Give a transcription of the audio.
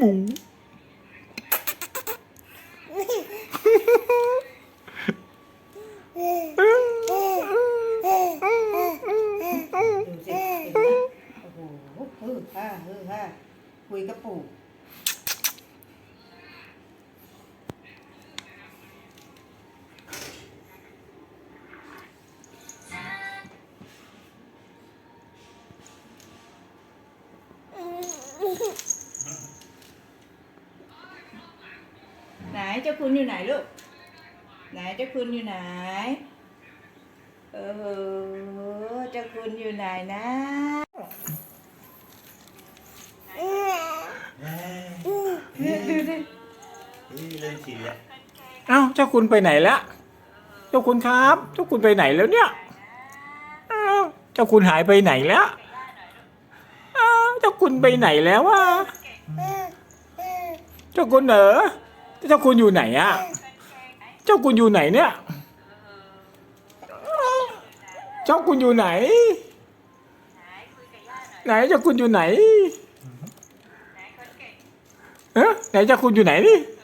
หมู ดูสิเห็นไหมโอ้โหฮือฮ่าฮือฮ่าคุยกับปู่ ไหนเจ้าคุณอยู่ไหนลูก ไหนเจ้าคุณอยู่ไหน เออเจ้าคุณอยู่ไหนนะดูดูดิเริ่มชินแล้วเอ้าเจ้าคุณไปไหนแล้ว เจ้าคุณครับ เจ้าคุณไปไหนแล้วเนี่ยเอ้าเจ้าคุณหายไปไหนแล้วเอ้าเจ้าคุณไปไหนแล้ววะเจ้าคุณเหรอ เจ้าคุณอยู่ไหนอะเจ้าคุณอยู่ไหนเนี่ยเอ้าเจ้าคุณอยู่ไหน ไหนเจ้าคุณอยู่ไหนเอ๊ะไหนเจ้าคุณอยู่ไหนนี่เ